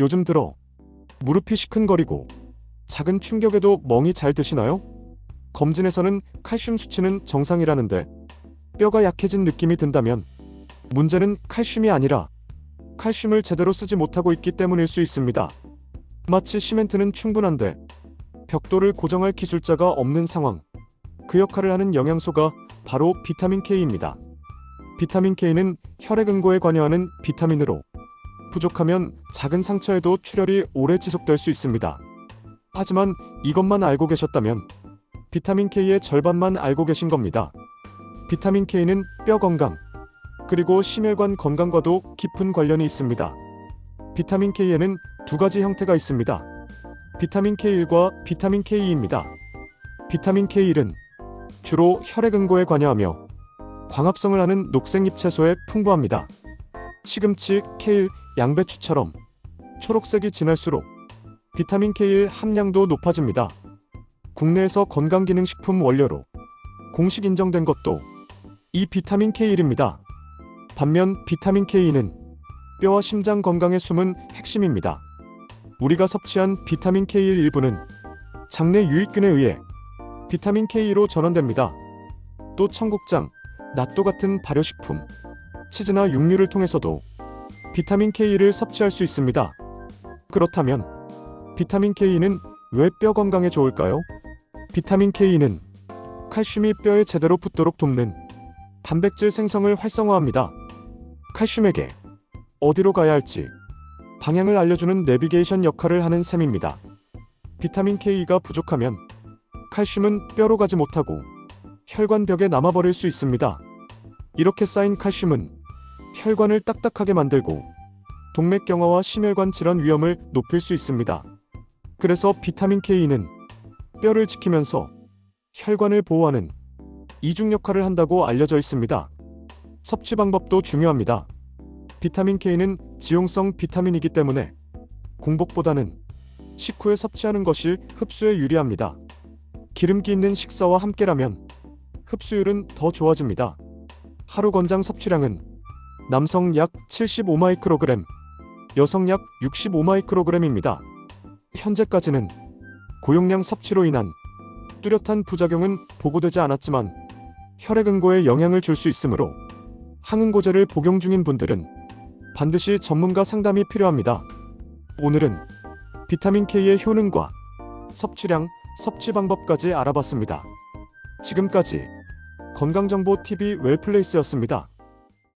요즘 들어 무릎이 시큰거리고 작은 충격에도 멍이 잘 드시나요? 검진에서는 칼슘 수치는 정상이라는데 뼈가 약해진 느낌이 든다면 문제는 칼슘이 아니라 칼슘을 제대로 쓰지 못하고 있기 때문일 수 있습니다. 마치 시멘트는 충분한데 벽돌을 고정할 기술자가 없는 상황. 그 역할을 하는 영양소가 바로 비타민 K입니다. 비타민 K는 혈액 응고에 관여하는 비타민으로 부족하면 작은 상처에도 출혈이 오래 지속될 수 있습니다. 하지만 이것만 알고 계셨다면 비타민 K의 절반만 알고 계신 겁니다. 비타민 K는 뼈 건강, 그리고 심혈관 건강과도 깊은 관련이 있습니다. 비타민 K에는 두 가지 형태가 있습니다. 비타민 K1과 비타민 K2입니다. 비타민 K1은 주로 혈액 응고에 관여하며 광합성을 하는 녹색 잎채소에 풍부합니다. 시금치, 케일, 양배추처럼 초록색이 진할수록 비타민 K1 함량도 높아집니다. 국내에서 건강기능식품 원료로 공식 인정된 것도 이 비타민 K1입니다. 반면 비타민 K는 뼈와 심장 건강에 숨은 핵심입니다. 우리가 섭취한 비타민 K1 일부는 장내 유익균에 의해 비타민 K2로 전환됩니다. 또 청국장, 낫또 같은 발효식품, 치즈나 육류를 통해서도 비타민 K2를 섭취할 수 있습니다. 그렇다면 비타민 K2는 왜 뼈 건강에 좋을까요? 비타민 K2는 칼슘이 뼈에 제대로 붙도록 돕는 단백질 생성을 활성화합니다. 칼슘에게 어디로 가야 할지 방향을 알려주는 내비게이션 역할을 하는 셈입니다. 비타민 K가 부족하면 칼슘은 뼈로 가지 못하고 혈관벽에 남아버릴 수 있습니다. 이렇게 쌓인 칼슘은 혈관을 딱딱하게 만들고 동맥경화와 심혈관 질환 위험을 높일 수 있습니다. 그래서 비타민 K는 뼈를 지키면서 혈관을 보호하는 이중 역할을 한다고 알려져 있습니다. 섭취 방법도 중요합니다. 비타민 K는 지용성 비타민이기 때문에 공복보다는 식후에 섭취하는 것이 흡수에 유리합니다. 기름기 있는 식사와 함께라면 흡수율은 더 좋아집니다. 하루 권장 섭취량은 남성 약 75마이크로그램, 여성 약 65마이크로그램입니다. 현재까지는 고용량 섭취로 인한 뚜렷한 부작용은 보고되지 않았지만 혈액 응고에 영향을 줄 수 있으므로 항응고제를 복용 중인 분들은 반드시 전문가 상담이 필요합니다. 오늘은 비타민 K의 효능과 섭취량, 섭취 방법까지 알아봤습니다. 지금까지 건강정보 TV 웰플레이스였습니다.